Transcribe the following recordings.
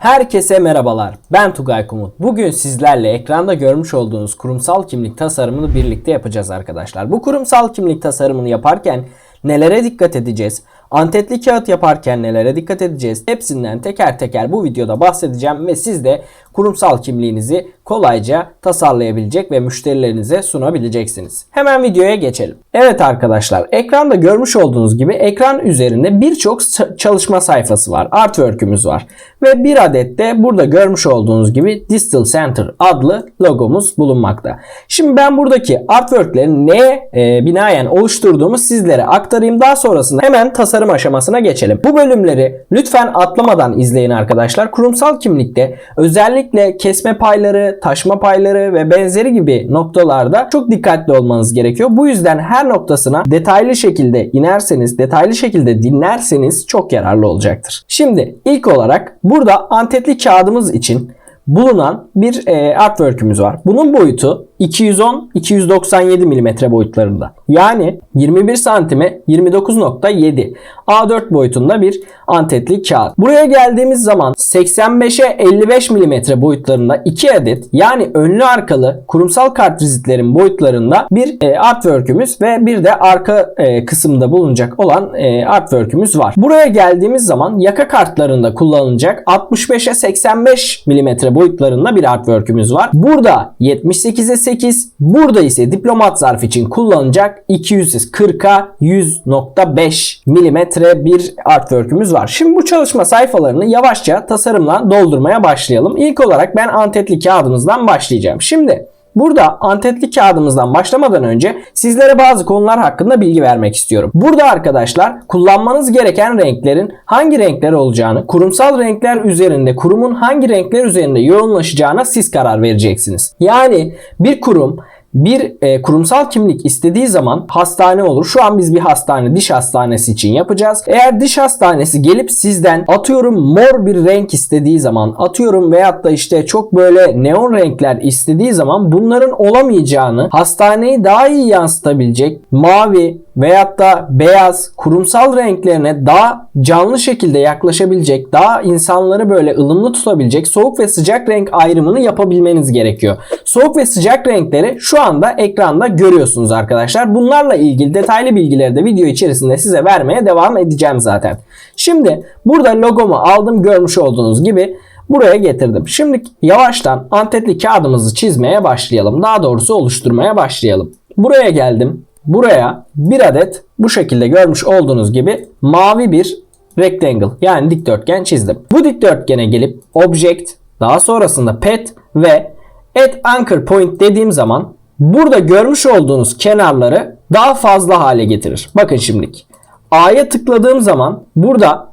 Herkese merhabalar. Ben Tugay Kumut. Bugün sizlerle ekranda görmüş olduğunuz kurumsal kimlik tasarımını birlikte yapacağız arkadaşlar. Bu kurumsal kimlik tasarımını yaparken nelere dikkat edeceğiz? Antetli kağıt yaparken nelere dikkat edeceğiz? Hepsinden teker teker bu videoda bahsedeceğim ve siz de kurumsal kimliğinizi kolayca tasarlayabilecek ve müşterilerinize sunabileceksiniz. Hemen videoya geçelim. Evet arkadaşlar, ekranda görmüş olduğunuz gibi ekran üzerinde birçok çalışma sayfası var. Artwork'ümüz var. Ve bir adet de burada görmüş olduğunuz gibi Distill Center adlı logomuz bulunmakta. Şimdi ben buradaki artwork'leri neye e, binaen oluşturduğumu sizlere aktarayım. Daha sonrasında hemen tasarım aşamasına geçelim. Bu bölümleri lütfen atlamadan izleyin arkadaşlar. Kurumsal kimlikte özellikle kesme payları, taşma payları ve benzeri gibi noktalarda çok dikkatli olmanız gerekiyor. Bu yüzden her noktasına detaylı şekilde inerseniz, detaylı şekilde dinlerseniz çok yararlı olacaktır. Şimdi ilk olarak burada antetli kağıdımız için bulunan bir e, artwork'ümüz var. Bunun boyutu 210-297 mm boyutlarında. Yani 21 santime 29.7 A4 boyutunda bir antetli kağıt. Buraya geldiğimiz zaman 85'e 55 mm boyutlarında 2 adet yani önlü arkalı kurumsal kartvizitlerin boyutlarında bir e, artwork'ümüz ve bir de arka e, kısımda bulunacak olan e, artwork'ümüz var. Buraya geldiğimiz zaman yaka kartlarında kullanılacak 65'e 85 mm boyutlarında bir artwork'ümüz var. Burada 78'e 8, burada ise diplomat zarf için kullanılacak 240'a 100.5 mm bir artwork'ümüz var. Şimdi bu çalışma sayfalarını yavaşça tasarımla doldurmaya başlayalım. İlk olarak ben antetli kağıdımızdan başlayacağım. Şimdi Burada antetli kağıdımızdan başlamadan önce sizlere bazı konular hakkında bilgi vermek istiyorum. Burada arkadaşlar kullanmanız gereken renklerin hangi renkler olacağını, kurumsal renkler üzerinde, kurumun hangi renkler üzerinde yoğunlaşacağına siz karar vereceksiniz. Yani bir kurum bir e, kurumsal kimlik istediği zaman hastane olur. Şu an biz bir hastane, diş hastanesi için yapacağız. Eğer diş hastanesi gelip sizden atıyorum mor bir renk istediği zaman, atıyorum veyahut da işte çok böyle neon renkler istediği zaman bunların olamayacağını, hastaneyi daha iyi yansıtabilecek mavi veyahut da beyaz kurumsal renklerine daha canlı şekilde yaklaşabilecek, daha insanları böyle ılımlı tutabilecek soğuk ve sıcak renk ayrımını yapabilmeniz gerekiyor. Soğuk ve sıcak renkleri şu anda ekranda görüyorsunuz arkadaşlar. Bunlarla ilgili detaylı bilgileri de video içerisinde size vermeye devam edeceğim zaten. Şimdi burada logomu aldım görmüş olduğunuz gibi buraya getirdim. Şimdi yavaştan antetli kağıdımızı çizmeye başlayalım. Daha doğrusu oluşturmaya başlayalım. Buraya geldim. Buraya bir adet bu şekilde görmüş olduğunuz gibi mavi bir rectangle yani dikdörtgen çizdim. Bu dikdörtgene gelip object daha sonrasında pet ve add anchor point dediğim zaman burada görmüş olduğunuz kenarları daha fazla hale getirir. Bakın şimdilik. A'ya tıkladığım zaman burada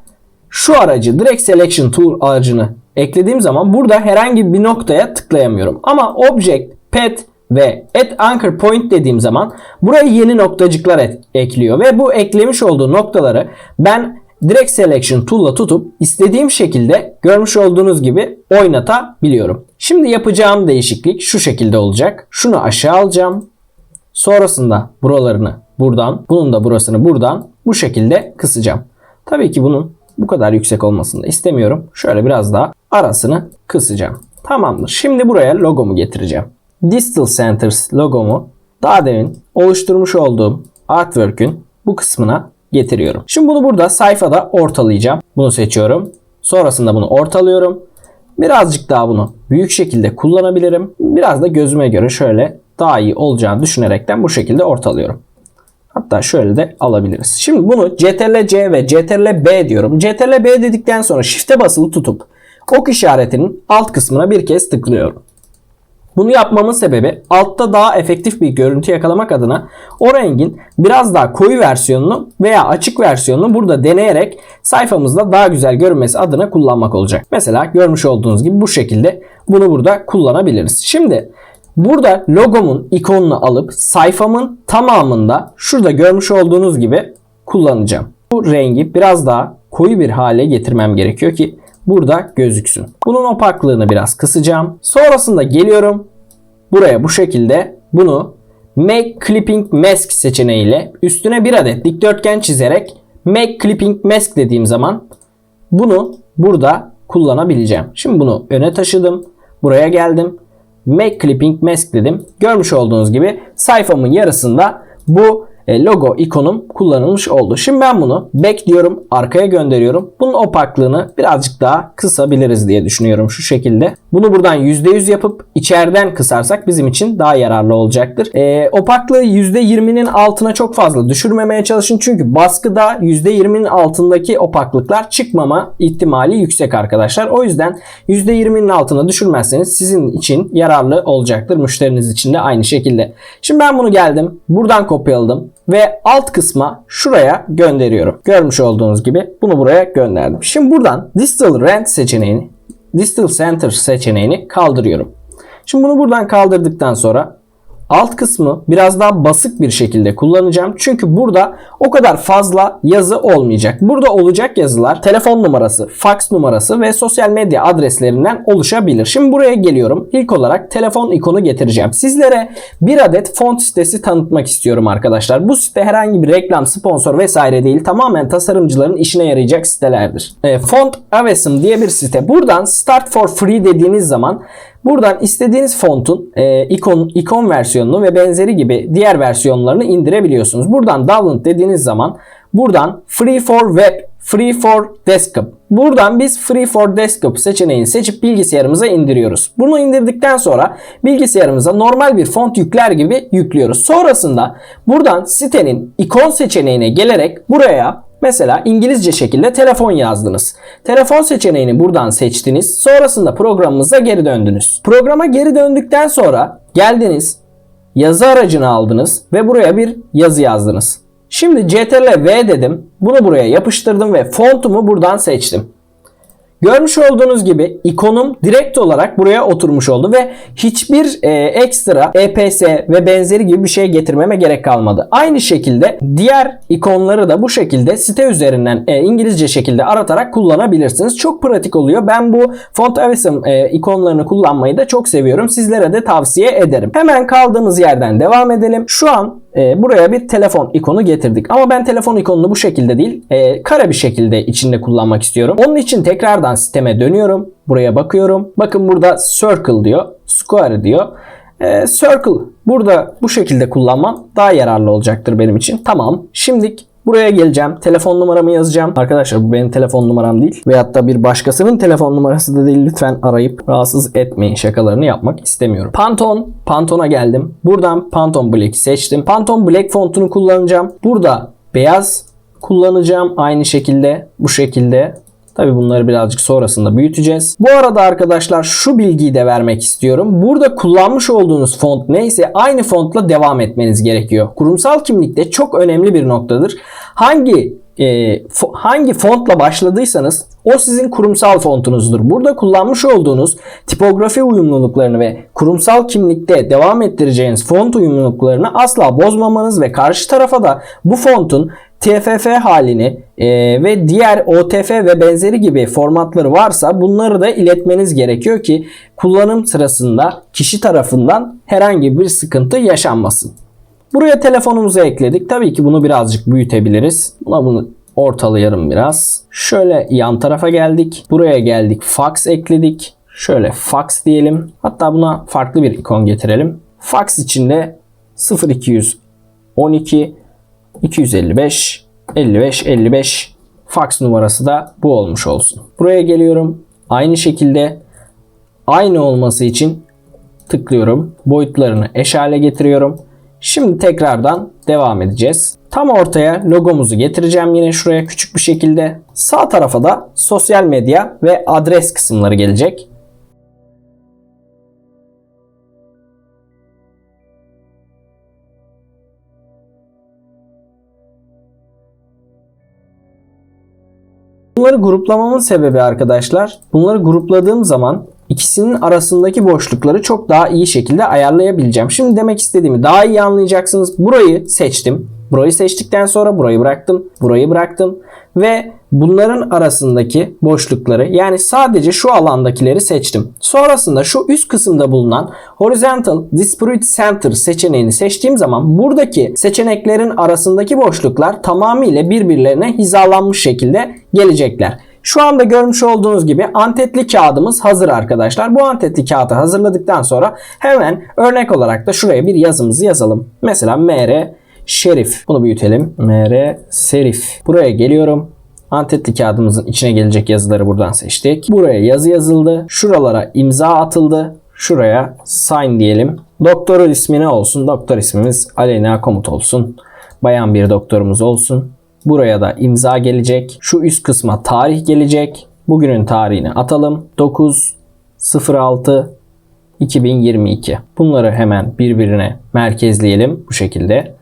şu aracı direct selection tool aracını eklediğim zaman burada herhangi bir noktaya tıklayamıyorum. Ama object, pet ve add anchor point dediğim zaman buraya yeni noktacıklar et- ekliyor ve bu eklemiş olduğu noktaları ben direct selection tool'la tutup istediğim şekilde görmüş olduğunuz gibi oynatabiliyorum. Şimdi yapacağım değişiklik şu şekilde olacak. Şunu aşağı alacağım. Sonrasında buralarını buradan, bunun da burasını buradan bu şekilde kısacağım. Tabii ki bunun bu kadar yüksek olmasını da istemiyorum. Şöyle biraz daha arasını kısacağım. Tamamdır. Şimdi buraya logomu getireceğim. Distal Centers logomu daha demin oluşturmuş olduğum artwork'ün bu kısmına getiriyorum. Şimdi bunu burada sayfada ortalayacağım. Bunu seçiyorum. Sonrasında bunu ortalıyorum. Birazcık daha bunu büyük şekilde kullanabilirim. Biraz da gözüme göre şöyle daha iyi olacağını düşünerekten bu şekilde ortalıyorum. Hatta şöyle de alabiliriz. Şimdi bunu CTRL-C ve CTRL-B diyorum. CTRL-B dedikten sonra Shift'e basılı tutup ok işaretinin alt kısmına bir kez tıklıyorum. Bunu yapmamın sebebi altta daha efektif bir görüntü yakalamak adına o rengin biraz daha koyu versiyonunu veya açık versiyonunu burada deneyerek sayfamızda daha güzel görünmesi adına kullanmak olacak. Mesela görmüş olduğunuz gibi bu şekilde bunu burada kullanabiliriz. Şimdi burada logomun ikonunu alıp sayfamın tamamında şurada görmüş olduğunuz gibi kullanacağım. Bu rengi biraz daha koyu bir hale getirmem gerekiyor ki burada gözüksün. Bunun opaklığını biraz kısacağım. Sonrasında geliyorum. Buraya bu şekilde bunu Make Clipping Mask seçeneğiyle üstüne bir adet dikdörtgen çizerek Make Clipping Mask dediğim zaman bunu burada kullanabileceğim. Şimdi bunu öne taşıdım. Buraya geldim. Make Clipping Mask dedim. Görmüş olduğunuz gibi sayfamın yarısında bu logo ikonum kullanılmış oldu. Şimdi ben bunu back diyorum, arkaya gönderiyorum. Bunun opaklığını birazcık daha kısabiliriz diye düşünüyorum şu şekilde. Bunu buradan %100 yapıp içeriden kısarsak bizim için daha yararlı olacaktır. E, opaklığı %20'nin altına çok fazla düşürmemeye çalışın. Çünkü baskıda %20'nin altındaki opaklıklar çıkmama ihtimali yüksek arkadaşlar. O yüzden %20'nin altına düşürmezseniz sizin için yararlı olacaktır. Müşteriniz için de aynı şekilde. Şimdi ben bunu geldim. Buradan kopyaladım ve alt kısma şuraya gönderiyorum. Görmüş olduğunuz gibi bunu buraya gönderdim. Şimdi buradan Distal Rent seçeneğini, Distal Center seçeneğini kaldırıyorum. Şimdi bunu buradan kaldırdıktan sonra alt kısmı biraz daha basık bir şekilde kullanacağım. Çünkü burada o kadar fazla yazı olmayacak. Burada olacak yazılar telefon numarası, fax numarası ve sosyal medya adreslerinden oluşabilir. Şimdi buraya geliyorum. İlk olarak telefon ikonu getireceğim. Sizlere bir adet font sitesi tanıtmak istiyorum arkadaşlar. Bu site herhangi bir reklam, sponsor vesaire değil. Tamamen tasarımcıların işine yarayacak sitelerdir. E, Font Avesum diye bir site. Buradan Start for Free dediğiniz zaman Buradan istediğiniz fontun e, ikon, ikon versiyonunu ve benzeri gibi diğer versiyonlarını indirebiliyorsunuz. Buradan download dediğiniz zaman buradan Free for Web, Free for Desktop. Buradan biz Free for Desktop seçeneğini seçip bilgisayarımıza indiriyoruz. Bunu indirdikten sonra bilgisayarımıza normal bir font yükler gibi yüklüyoruz. Sonrasında buradan sitenin ikon seçeneğine gelerek buraya Mesela İngilizce şekilde telefon yazdınız. Telefon seçeneğini buradan seçtiniz. Sonrasında programımıza geri döndünüz. Programa geri döndükten sonra geldiniz, yazı aracını aldınız ve buraya bir yazı yazdınız. Şimdi CTRL V dedim. Bunu buraya yapıştırdım ve fontumu buradan seçtim. Görmüş olduğunuz gibi ikonum direkt olarak buraya oturmuş oldu ve hiçbir e, ekstra EPS ve benzeri gibi bir şey getirmeme gerek kalmadı. Aynı şekilde diğer ikonları da bu şekilde site üzerinden e, İngilizce şekilde aratarak kullanabilirsiniz. Çok pratik oluyor. Ben bu Font Avesum e, ikonlarını kullanmayı da çok seviyorum. Sizlere de tavsiye ederim. Hemen kaldığımız yerden devam edelim. Şu an e, buraya bir telefon ikonu getirdik. Ama ben telefon ikonunu bu şekilde değil, e, kare bir şekilde içinde kullanmak istiyorum. Onun için tekrardan siteme dönüyorum. Buraya bakıyorum. Bakın burada circle diyor, square diyor. E, circle burada bu şekilde kullanmam daha yararlı olacaktır benim için. Tamam. Şimdi Buraya geleceğim. Telefon numaramı yazacağım. Arkadaşlar bu benim telefon numaram değil. Veyahut da bir başkasının telefon numarası da değil. Lütfen arayıp rahatsız etmeyin. Şakalarını yapmak istemiyorum. Pantone. Pantone'a geldim. Buradan Pantone Black'i seçtim. Pantone Black fontunu kullanacağım. Burada beyaz kullanacağım. Aynı şekilde bu şekilde Tabi bunları birazcık sonrasında büyüteceğiz. Bu arada arkadaşlar şu bilgiyi de vermek istiyorum. Burada kullanmış olduğunuz font neyse aynı fontla devam etmeniz gerekiyor. Kurumsal kimlikte çok önemli bir noktadır. Hangi e, hangi fontla başladıysanız o sizin kurumsal fontunuzdur. Burada kullanmış olduğunuz tipografi uyumluluklarını ve kurumsal kimlikte devam ettireceğiniz font uyumluluklarını asla bozmamanız ve karşı tarafa da bu fontun TFF halini e, ve diğer OTF ve benzeri gibi formatları varsa bunları da iletmeniz gerekiyor ki kullanım sırasında kişi tarafından herhangi bir sıkıntı yaşanmasın. Buraya telefonumuzu ekledik. Tabii ki bunu birazcık büyütebiliriz. Buna bunu ortalayalım biraz. Şöyle yan tarafa geldik. Buraya geldik. Fax ekledik. Şöyle fax diyelim. Hatta buna farklı bir ikon getirelim. Fax içinde 0212 255 55 55 fax numarası da bu olmuş olsun. Buraya geliyorum. Aynı şekilde aynı olması için tıklıyorum. Boyutlarını eş hale getiriyorum. Şimdi tekrardan devam edeceğiz. Tam ortaya logomuzu getireceğim yine şuraya küçük bir şekilde. Sağ tarafa da sosyal medya ve adres kısımları gelecek. Bunları gruplamamın sebebi arkadaşlar, bunları grupladığım zaman ikisinin arasındaki boşlukları çok daha iyi şekilde ayarlayabileceğim. Şimdi demek istediğimi daha iyi anlayacaksınız. Burayı seçtim. Burayı seçtikten sonra burayı bıraktım. Burayı bıraktım. Ve bunların arasındaki boşlukları yani sadece şu alandakileri seçtim. Sonrasında şu üst kısımda bulunan Horizontal Dispute Center seçeneğini seçtiğim zaman buradaki seçeneklerin arasındaki boşluklar tamamıyla birbirlerine hizalanmış şekilde gelecekler. Şu anda görmüş olduğunuz gibi antetli kağıdımız hazır arkadaşlar. Bu antetli kağıdı hazırladıktan sonra hemen örnek olarak da şuraya bir yazımızı yazalım. Mesela MR Şerif. Bunu büyütelim. MR Serif. Buraya geliyorum. Antetli kağıdımızın içine gelecek yazıları buradan seçtik. Buraya yazı yazıldı. Şuralara imza atıldı. Şuraya sign diyelim. Doktorun ismi ne olsun? Doktor ismimiz Aleyna Komut olsun. Bayan bir doktorumuz olsun. Buraya da imza gelecek. Şu üst kısma tarih gelecek. Bugünün tarihini atalım. 9 06 2022. Bunları hemen birbirine merkezleyelim bu şekilde.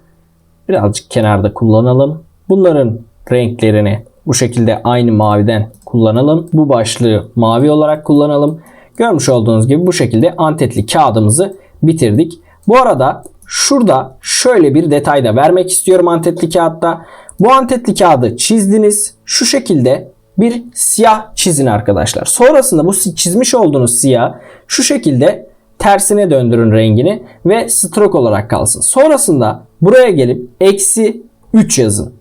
Birazcık kenarda kullanalım. Bunların renklerini bu şekilde aynı maviden kullanalım. Bu başlığı mavi olarak kullanalım. Görmüş olduğunuz gibi bu şekilde antetli kağıdımızı bitirdik. Bu arada şurada şöyle bir detay da vermek istiyorum antetli kağıtta. Bu antetli kağıdı çizdiniz. Şu şekilde bir siyah çizin arkadaşlar. Sonrasında bu çizmiş olduğunuz siyah şu şekilde tersine döndürün rengini ve stroke olarak kalsın. Sonrasında buraya gelip eksi 3 yazın.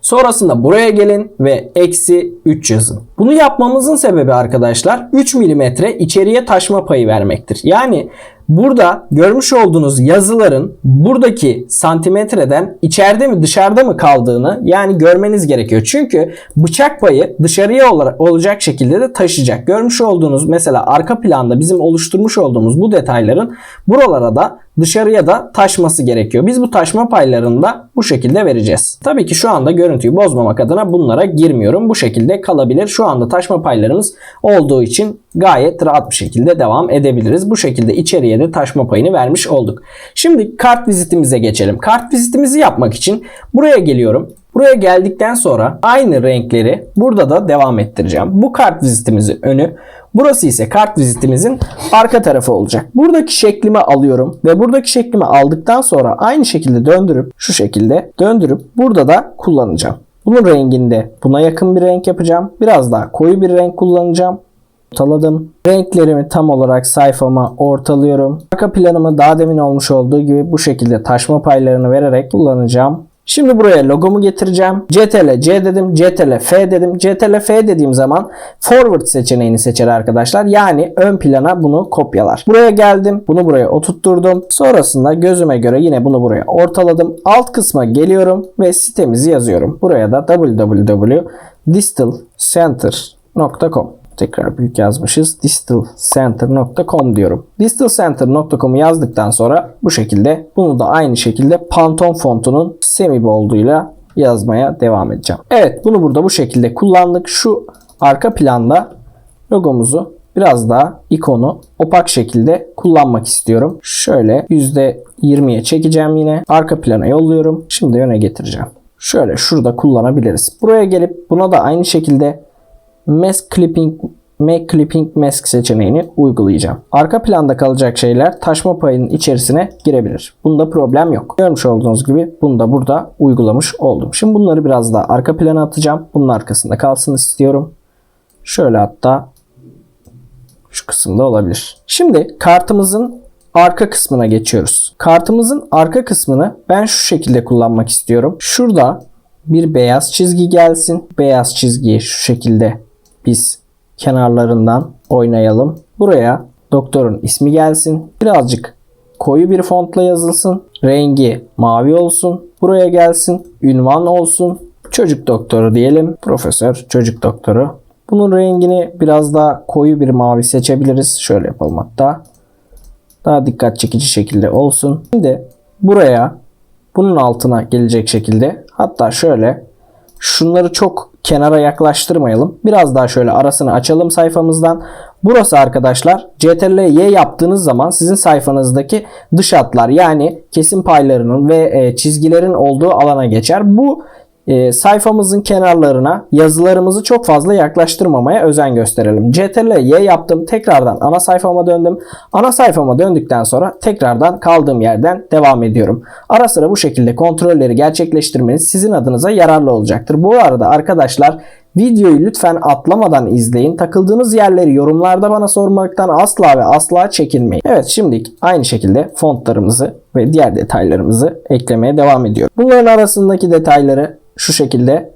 Sonrasında buraya gelin ve eksi 3 yazın. Bunu yapmamızın sebebi arkadaşlar 3 mm içeriye taşma payı vermektir. Yani burada görmüş olduğunuz yazıların buradaki santimetreden içeride mi dışarıda mı kaldığını yani görmeniz gerekiyor. Çünkü bıçak payı dışarıya olacak şekilde de taşıyacak. Görmüş olduğunuz mesela arka planda bizim oluşturmuş olduğumuz bu detayların buralara da dışarıya da taşması gerekiyor. Biz bu taşma paylarını da bu şekilde vereceğiz. Tabii ki şu anda görüntüyü bozmamak adına bunlara girmiyorum. Bu şekilde kalabilir. Şu anda taşma paylarımız olduğu için gayet rahat bir şekilde devam edebiliriz. Bu şekilde içeriye de taşma payını vermiş olduk. Şimdi kart vizitimize geçelim. Kart vizitimizi yapmak için buraya geliyorum. Buraya geldikten sonra aynı renkleri burada da devam ettireceğim. Bu kart vizitimizin önü. Burası ise kart vizitimizin arka tarafı olacak. Buradaki şeklimi alıyorum ve buradaki şeklimi aldıktan sonra aynı şekilde döndürüp şu şekilde döndürüp burada da kullanacağım. Bunun renginde buna yakın bir renk yapacağım. Biraz daha koyu bir renk kullanacağım ortaladım. Renklerimi tam olarak sayfama ortalıyorum. Arka planımı daha demin olmuş olduğu gibi bu şekilde taşma paylarını vererek kullanacağım. Şimdi buraya logomu getireceğim. CTRL C dedim. CTRL F dedim. CTRL F dediğim zaman forward seçeneğini seçer arkadaşlar. Yani ön plana bunu kopyalar. Buraya geldim. Bunu buraya oturtturdum. Sonrasında gözüme göre yine bunu buraya ortaladım. Alt kısma geliyorum ve sitemizi yazıyorum. Buraya da www.distalcenter.com tekrar büyük yazmışız. distalcenter.com diyorum. distalcenter.com'u yazdıktan sonra bu şekilde bunu da aynı şekilde Pantone fontunun semibolduyla yazmaya devam edeceğim. Evet bunu burada bu şekilde kullandık. Şu arka planda logomuzu biraz daha ikonu opak şekilde kullanmak istiyorum. Şöyle %20'ye çekeceğim yine. Arka plana yolluyorum. Şimdi öne getireceğim. Şöyle şurada kullanabiliriz. Buraya gelip buna da aynı şekilde Mask Clipping Make Clipping Mask seçeneğini uygulayacağım. Arka planda kalacak şeyler taşma payının içerisine girebilir. Bunda problem yok. Görmüş olduğunuz gibi bunu da burada uygulamış oldum. Şimdi bunları biraz daha arka plana atacağım. Bunun arkasında kalsın istiyorum. Şöyle hatta şu kısımda olabilir. Şimdi kartımızın arka kısmına geçiyoruz. Kartımızın arka kısmını ben şu şekilde kullanmak istiyorum. Şurada bir beyaz çizgi gelsin. Beyaz çizgiyi şu şekilde biz kenarlarından oynayalım. Buraya doktorun ismi gelsin. Birazcık koyu bir fontla yazılsın. Rengi mavi olsun. Buraya gelsin. Ünvan olsun. Çocuk doktoru diyelim. Profesör çocuk doktoru. Bunun rengini biraz daha koyu bir mavi seçebiliriz. Şöyle yapalım hatta. Daha dikkat çekici şekilde olsun. Şimdi buraya bunun altına gelecek şekilde hatta şöyle şunları çok kenara yaklaştırmayalım. Biraz daha şöyle arasını açalım sayfamızdan. Burası arkadaşlar CTRL Y yaptığınız zaman sizin sayfanızdaki dış hatlar yani kesim paylarının ve e, çizgilerin olduğu alana geçer. Bu e, sayfamızın kenarlarına yazılarımızı çok fazla yaklaştırmamaya özen gösterelim. CTRL Y yaptım. Tekrardan ana sayfama döndüm. Ana sayfama döndükten sonra tekrardan kaldığım yerden devam ediyorum. Ara sıra bu şekilde kontrolleri gerçekleştirmeniz sizin adınıza yararlı olacaktır. Bu arada arkadaşlar Videoyu lütfen atlamadan izleyin. Takıldığınız yerleri yorumlarda bana sormaktan asla ve asla çekinmeyin. Evet şimdi aynı şekilde fontlarımızı ve diğer detaylarımızı eklemeye devam ediyorum. Bunların arasındaki detayları şu şekilde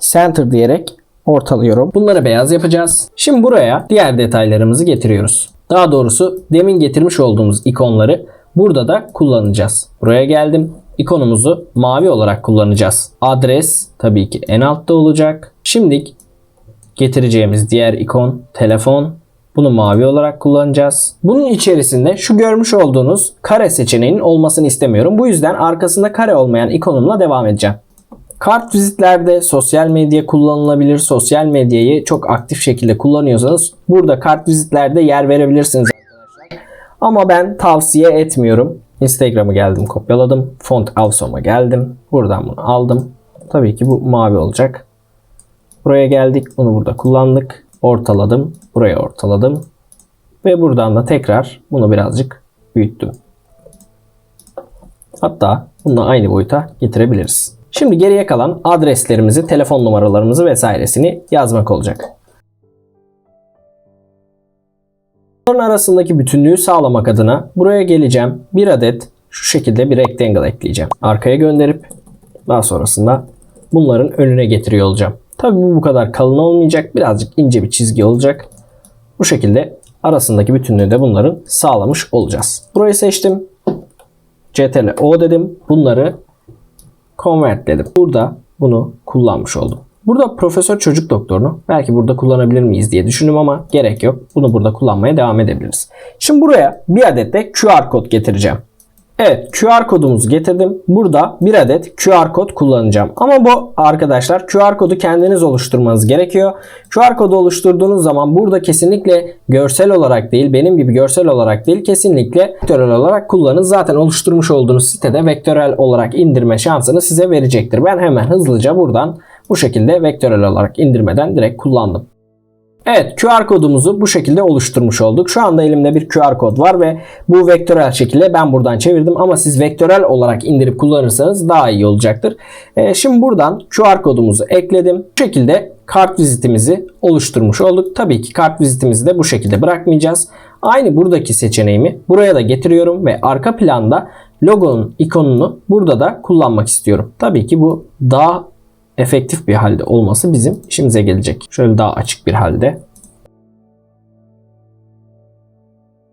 center diyerek ortalıyorum. Bunları beyaz yapacağız. Şimdi buraya diğer detaylarımızı getiriyoruz. Daha doğrusu demin getirmiş olduğumuz ikonları burada da kullanacağız. Buraya geldim. İkonumuzu mavi olarak kullanacağız. Adres tabii ki en altta olacak. Şimdilik getireceğimiz diğer ikon telefon. Bunu mavi olarak kullanacağız. Bunun içerisinde şu görmüş olduğunuz kare seçeneğinin olmasını istemiyorum. Bu yüzden arkasında kare olmayan ikonumla devam edeceğim. Kart vizitlerde sosyal medya kullanılabilir. Sosyal medyayı çok aktif şekilde kullanıyorsanız burada kart vizitlerde yer verebilirsiniz. Ama ben tavsiye etmiyorum. Instagram'ı geldim kopyaladım. Font Awesome'a geldim. Buradan bunu aldım. Tabii ki bu mavi olacak. Buraya geldik. Bunu burada kullandık. Ortaladım. Buraya ortaladım. Ve buradan da tekrar bunu birazcık büyüttüm. Hatta bunu aynı boyuta getirebiliriz. Şimdi geriye kalan adreslerimizi, telefon numaralarımızı vesairesini yazmak olacak. Bunların arasındaki bütünlüğü sağlamak adına buraya geleceğim. Bir adet şu şekilde bir rectangle ekleyeceğim. Arkaya gönderip daha sonrasında bunların önüne getiriyor olacağım. Tabii bu bu kadar kalın olmayacak. Birazcık ince bir çizgi olacak. Bu şekilde arasındaki bütünlüğü de bunların sağlamış olacağız. Burayı seçtim. CTRL O dedim. Bunları convert dedim. Burada bunu kullanmış oldum. Burada profesör çocuk doktorunu belki burada kullanabilir miyiz diye düşündüm ama gerek yok. Bunu burada kullanmaya devam edebiliriz. Şimdi buraya bir adet de QR kod getireceğim. Evet QR kodumuzu getirdim. Burada bir adet QR kod kullanacağım. Ama bu arkadaşlar QR kodu kendiniz oluşturmanız gerekiyor. QR kodu oluşturduğunuz zaman burada kesinlikle görsel olarak değil benim gibi görsel olarak değil kesinlikle vektörel olarak kullanın. Zaten oluşturmuş olduğunuz sitede vektörel olarak indirme şansını size verecektir. Ben hemen hızlıca buradan bu şekilde vektörel olarak indirmeden direkt kullandım. Evet QR kodumuzu bu şekilde oluşturmuş olduk. Şu anda elimde bir QR kod var ve bu vektörel şekilde ben buradan çevirdim ama siz vektörel olarak indirip kullanırsanız daha iyi olacaktır. Ee, şimdi buradan QR kodumuzu ekledim. Bu şekilde kart vizitimizi oluşturmuş olduk. Tabii ki kart vizitimizi de bu şekilde bırakmayacağız. Aynı buradaki seçeneğimi buraya da getiriyorum ve arka planda logonun ikonunu burada da kullanmak istiyorum. Tabii ki bu daha efektif bir halde olması bizim işimize gelecek. Şöyle daha açık bir halde.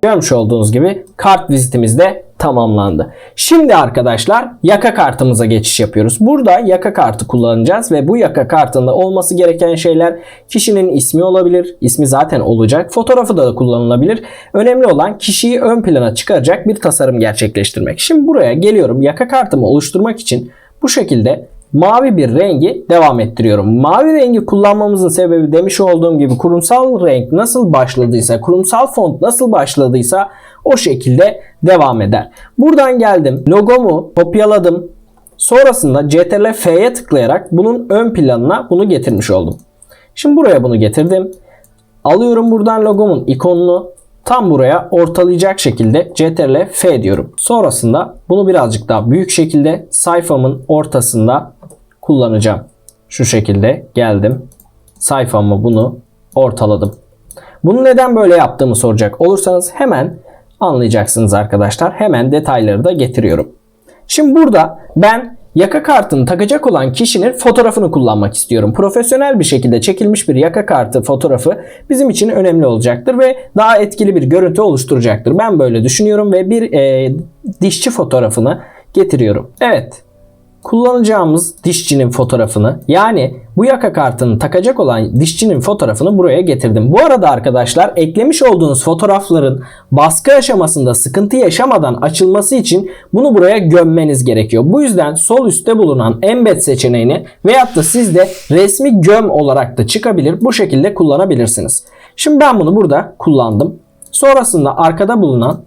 Görmüş olduğunuz gibi kart vizitimiz de tamamlandı. Şimdi arkadaşlar yaka kartımıza geçiş yapıyoruz. Burada yaka kartı kullanacağız ve bu yaka kartında olması gereken şeyler kişinin ismi olabilir. İsmi zaten olacak. Fotoğrafı da kullanılabilir. Önemli olan kişiyi ön plana çıkaracak bir tasarım gerçekleştirmek. Şimdi buraya geliyorum. Yaka kartımı oluşturmak için bu şekilde mavi bir rengi devam ettiriyorum. Mavi rengi kullanmamızın sebebi demiş olduğum gibi kurumsal renk nasıl başladıysa, kurumsal font nasıl başladıysa o şekilde devam eder. Buradan geldim. Logomu kopyaladım. Sonrasında CTRL F'ye tıklayarak bunun ön planına bunu getirmiş oldum. Şimdi buraya bunu getirdim. Alıyorum buradan logomun ikonunu tam buraya ortalayacak şekilde CTRL F diyorum. Sonrasında bunu birazcık daha büyük şekilde sayfamın ortasında kullanacağım. Şu şekilde geldim. Sayfamı bunu ortaladım. Bunu neden böyle yaptığımı soracak olursanız hemen anlayacaksınız arkadaşlar. Hemen detayları da getiriyorum. Şimdi burada ben yaka kartını takacak olan kişinin fotoğrafını kullanmak istiyorum. Profesyonel bir şekilde çekilmiş bir yaka kartı fotoğrafı bizim için önemli olacaktır ve daha etkili bir görüntü oluşturacaktır. Ben böyle düşünüyorum ve bir e, dişçi fotoğrafını getiriyorum. Evet kullanacağımız dişçinin fotoğrafını yani bu yaka kartını takacak olan dişçinin fotoğrafını buraya getirdim. Bu arada arkadaşlar eklemiş olduğunuz fotoğrafların baskı aşamasında sıkıntı yaşamadan açılması için bunu buraya gömmeniz gerekiyor. Bu yüzden sol üstte bulunan embed seçeneğini veyahut da sizde resmi göm olarak da çıkabilir. Bu şekilde kullanabilirsiniz. Şimdi ben bunu burada kullandım. Sonrasında arkada bulunan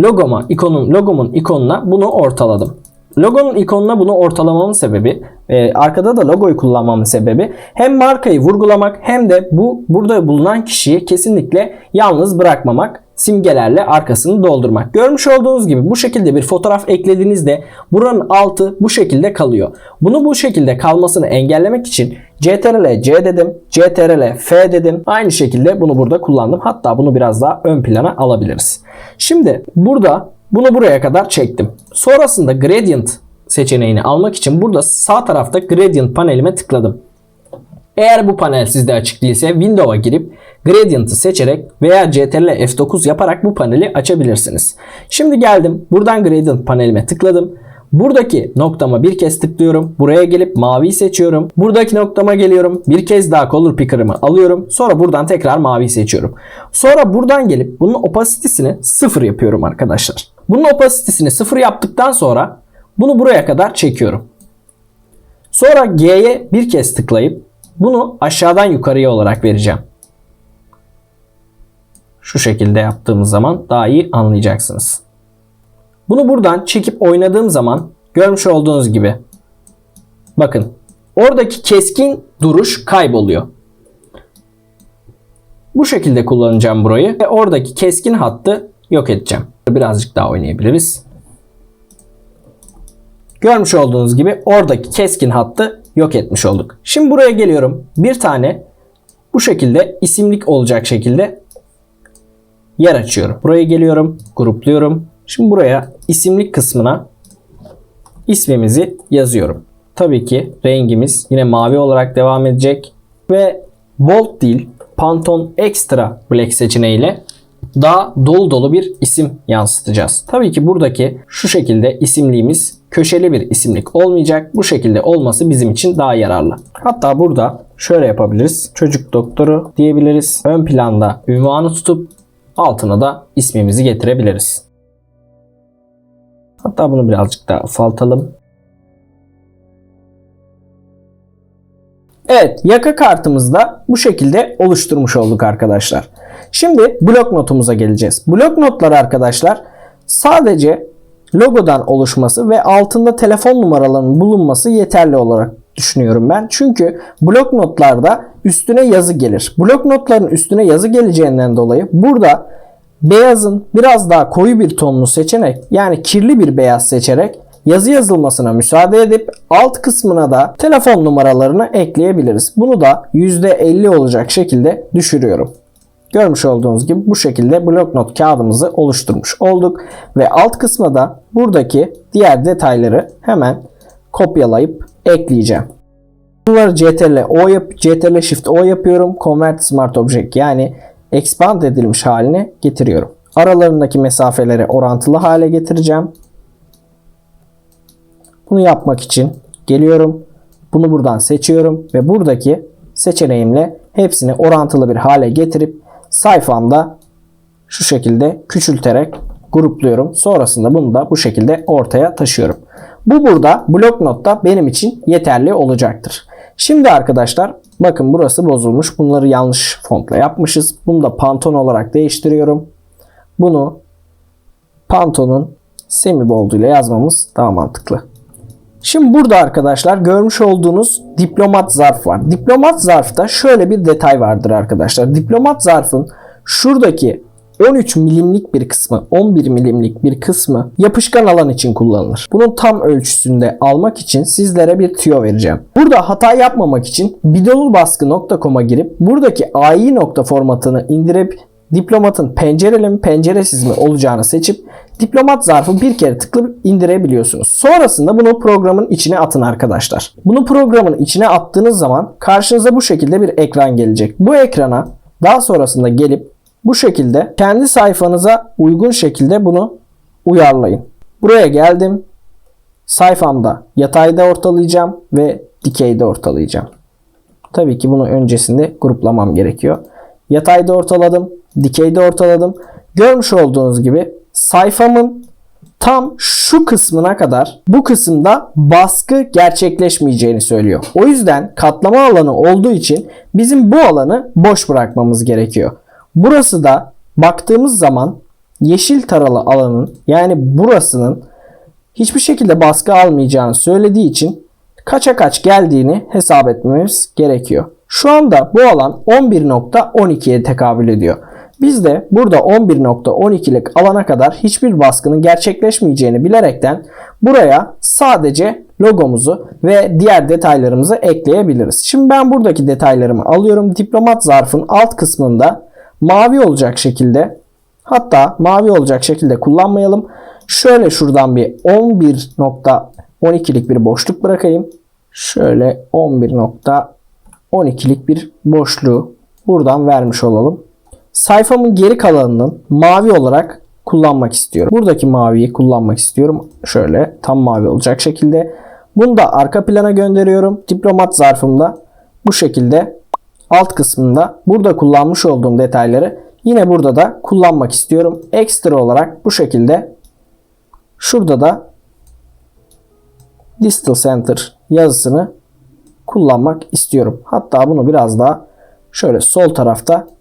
logoma, ikonun, logomun ikonuna bunu ortaladım. Logonun ikonuna bunu ortalamamın sebebi, e, arkada da logoyu kullanmamın sebebi hem markayı vurgulamak hem de bu burada bulunan kişiyi kesinlikle yalnız bırakmamak simgelerle arkasını doldurmak. Görmüş olduğunuz gibi bu şekilde bir fotoğraf eklediğinizde buranın altı bu şekilde kalıyor. Bunu bu şekilde kalmasını engellemek için CTRL C dedim, CTRL F dedim. Aynı şekilde bunu burada kullandım. Hatta bunu biraz daha ön plana alabiliriz. Şimdi burada bunu buraya kadar çektim. Sonrasında gradient seçeneğini almak için burada sağ tarafta gradient panelime tıkladım. Eğer bu panel sizde açık değilse Windows'a girip Gradient'ı seçerek veya CTRL F9 yaparak bu paneli açabilirsiniz. Şimdi geldim. Buradan Gradient panelime tıkladım. Buradaki noktama bir kez tıklıyorum. Buraya gelip maviyi seçiyorum. Buradaki noktama geliyorum. Bir kez daha Color Picker'ımı alıyorum. Sonra buradan tekrar maviyi seçiyorum. Sonra buradan gelip bunun opacitesini sıfır yapıyorum arkadaşlar. Bunun opacitesini sıfır yaptıktan sonra bunu buraya kadar çekiyorum. Sonra G'ye bir kez tıklayıp bunu aşağıdan yukarıya olarak vereceğim. Şu şekilde yaptığımız zaman daha iyi anlayacaksınız. Bunu buradan çekip oynadığım zaman görmüş olduğunuz gibi bakın oradaki keskin duruş kayboluyor. Bu şekilde kullanacağım burayı ve oradaki keskin hattı yok edeceğim. Birazcık daha oynayabiliriz. Görmüş olduğunuz gibi oradaki keskin hattı yok etmiş olduk. Şimdi buraya geliyorum. Bir tane bu şekilde isimlik olacak şekilde yer açıyorum. Buraya geliyorum, grupluyorum. Şimdi buraya isimlik kısmına ismimizi yazıyorum. Tabii ki rengimiz yine mavi olarak devam edecek ve bold değil Pantone Extra Black seçeneğiyle daha dolu dolu bir isim yansıtacağız. Tabii ki buradaki şu şekilde isimliğimiz köşeli bir isimlik olmayacak. Bu şekilde olması bizim için daha yararlı. Hatta burada şöyle yapabiliriz. Çocuk doktoru diyebiliriz. Ön planda ünvanı tutup altına da ismimizi getirebiliriz. Hatta bunu birazcık daha ufaltalım. Evet yaka kartımızda bu şekilde oluşturmuş olduk arkadaşlar. Şimdi blok notumuza geleceğiz. Blok notlar arkadaşlar sadece logodan oluşması ve altında telefon numaralarının bulunması yeterli olarak düşünüyorum ben. Çünkü blok notlarda üstüne yazı gelir. Blok notların üstüne yazı geleceğinden dolayı burada beyazın biraz daha koyu bir tonunu seçerek yani kirli bir beyaz seçerek yazı yazılmasına müsaade edip alt kısmına da telefon numaralarını ekleyebiliriz. Bunu da %50 olacak şekilde düşürüyorum. Görmüş olduğunuz gibi bu şekilde bloknot kağıdımızı oluşturmuş olduk. Ve alt kısma da buradaki diğer detayları hemen kopyalayıp ekleyeceğim. Bunları CTRL O yap CTRL Shift O yapıyorum. Convert Smart Object yani expand edilmiş haline getiriyorum. Aralarındaki mesafeleri orantılı hale getireceğim. Bunu yapmak için geliyorum. Bunu buradan seçiyorum ve buradaki seçeneğimle hepsini orantılı bir hale getirip sayfamda şu şekilde küçülterek grupluyorum. Sonrasında bunu da bu şekilde ortaya taşıyorum. Bu burada blok notta benim için yeterli olacaktır. Şimdi arkadaşlar bakın burası bozulmuş. Bunları yanlış fontla yapmışız. Bunu da Pantone olarak değiştiriyorum. Bunu Pantone'un semibold ile yazmamız daha mantıklı. Şimdi burada arkadaşlar görmüş olduğunuz diplomat zarf var. Diplomat zarfta şöyle bir detay vardır arkadaşlar. Diplomat zarfın şuradaki 13 milimlik bir kısmı, 11 milimlik bir kısmı yapışkan alan için kullanılır. Bunun tam ölçüsünde almak için sizlere bir tüyo vereceğim. Burada hata yapmamak için bidonulbaskı.com'a girip buradaki AI nokta formatını indirip diplomatın pencereli mi penceresiz mi olacağını seçip diplomat zarfı bir kere tıklayıp indirebiliyorsunuz. Sonrasında bunu programın içine atın arkadaşlar. Bunu programın içine attığınız zaman karşınıza bu şekilde bir ekran gelecek. Bu ekrana daha sonrasında gelip bu şekilde kendi sayfanıza uygun şekilde bunu uyarlayın. Buraya geldim. Sayfamda yatayda ortalayacağım ve dikeyde ortalayacağım. Tabii ki bunu öncesinde gruplamam gerekiyor. Yatayda ortaladım, dikeyde ortaladım. Görmüş olduğunuz gibi sayfamın tam şu kısmına kadar bu kısımda baskı gerçekleşmeyeceğini söylüyor. O yüzden katlama alanı olduğu için bizim bu alanı boş bırakmamız gerekiyor. Burası da baktığımız zaman yeşil taralı alanın yani burasının hiçbir şekilde baskı almayacağını söylediği için kaça kaç geldiğini hesap etmemiz gerekiyor. Şu anda bu alan 11.12'ye tekabül ediyor. Biz de burada 11.12'lik alana kadar hiçbir baskının gerçekleşmeyeceğini bilerekten buraya sadece logomuzu ve diğer detaylarımızı ekleyebiliriz. Şimdi ben buradaki detaylarımı alıyorum. Diplomat zarfın alt kısmında mavi olacak şekilde hatta mavi olacak şekilde kullanmayalım. Şöyle şuradan bir 11.12'lik bir boşluk bırakayım. Şöyle 11. 12'lik bir boşluğu buradan vermiş olalım. Sayfamın geri kalanının mavi olarak kullanmak istiyorum. Buradaki maviyi kullanmak istiyorum. Şöyle tam mavi olacak şekilde. Bunu da arka plana gönderiyorum. Diplomat zarfımda bu şekilde alt kısmında burada kullanmış olduğum detayları yine burada da kullanmak istiyorum. Ekstra olarak bu şekilde şurada da Distal Center yazısını kullanmak istiyorum. Hatta bunu biraz daha şöyle sol tarafta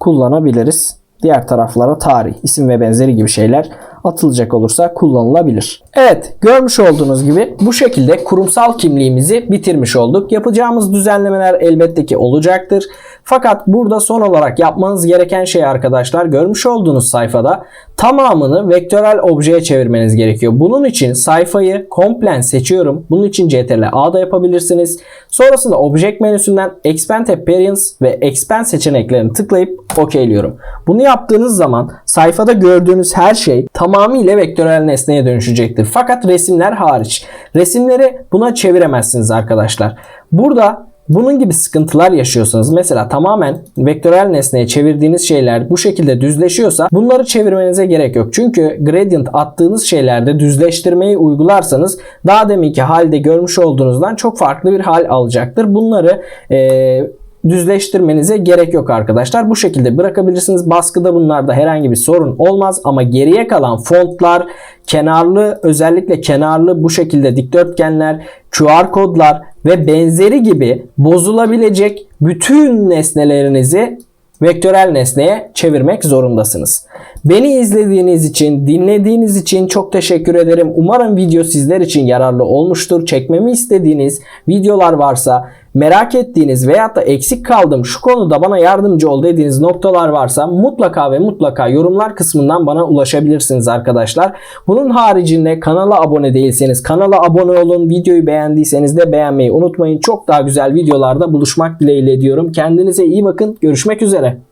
kullanabiliriz. Diğer taraflara tarih, isim ve benzeri gibi şeyler atılacak olursa kullanılabilir. Evet, görmüş olduğunuz gibi bu şekilde kurumsal kimliğimizi bitirmiş olduk. Yapacağımız düzenlemeler elbette ki olacaktır. Fakat burada son olarak yapmanız gereken şey arkadaşlar görmüş olduğunuz sayfada tamamını vektörel objeye çevirmeniz gerekiyor. Bunun için sayfayı komplen seçiyorum. Bunun için CTRL A da yapabilirsiniz. Sonrasında Object menüsünden Expand Appearance ve Expand seçeneklerini tıklayıp OK'liyorum. Bunu yaptığınız zaman sayfada gördüğünüz her şey tamamıyla vektörel nesneye dönüşecektir. Fakat resimler hariç. Resimleri buna çeviremezsiniz arkadaşlar. Burada bunun gibi sıkıntılar yaşıyorsanız mesela tamamen vektörel nesneye çevirdiğiniz şeyler bu şekilde düzleşiyorsa bunları çevirmenize gerek yok. Çünkü gradient attığınız şeylerde düzleştirmeyi uygularsanız daha deminki halde görmüş olduğunuzdan çok farklı bir hal alacaktır. Bunları eee düzleştirmenize gerek yok arkadaşlar. Bu şekilde bırakabilirsiniz. Baskıda bunlarda herhangi bir sorun olmaz ama geriye kalan fontlar, kenarlı özellikle kenarlı bu şekilde dikdörtgenler, QR kodlar ve benzeri gibi bozulabilecek bütün nesnelerinizi vektörel nesneye çevirmek zorundasınız. Beni izlediğiniz için, dinlediğiniz için çok teşekkür ederim. Umarım video sizler için yararlı olmuştur. Çekmemi istediğiniz videolar varsa, merak ettiğiniz veyahut da eksik kaldım şu konuda bana yardımcı ol dediğiniz noktalar varsa mutlaka ve mutlaka yorumlar kısmından bana ulaşabilirsiniz arkadaşlar. Bunun haricinde kanala abone değilseniz kanala abone olun. Videoyu beğendiyseniz de beğenmeyi unutmayın. Çok daha güzel videolarda buluşmak dileğiyle diyorum. Kendinize iyi bakın. Görüşmek üzere.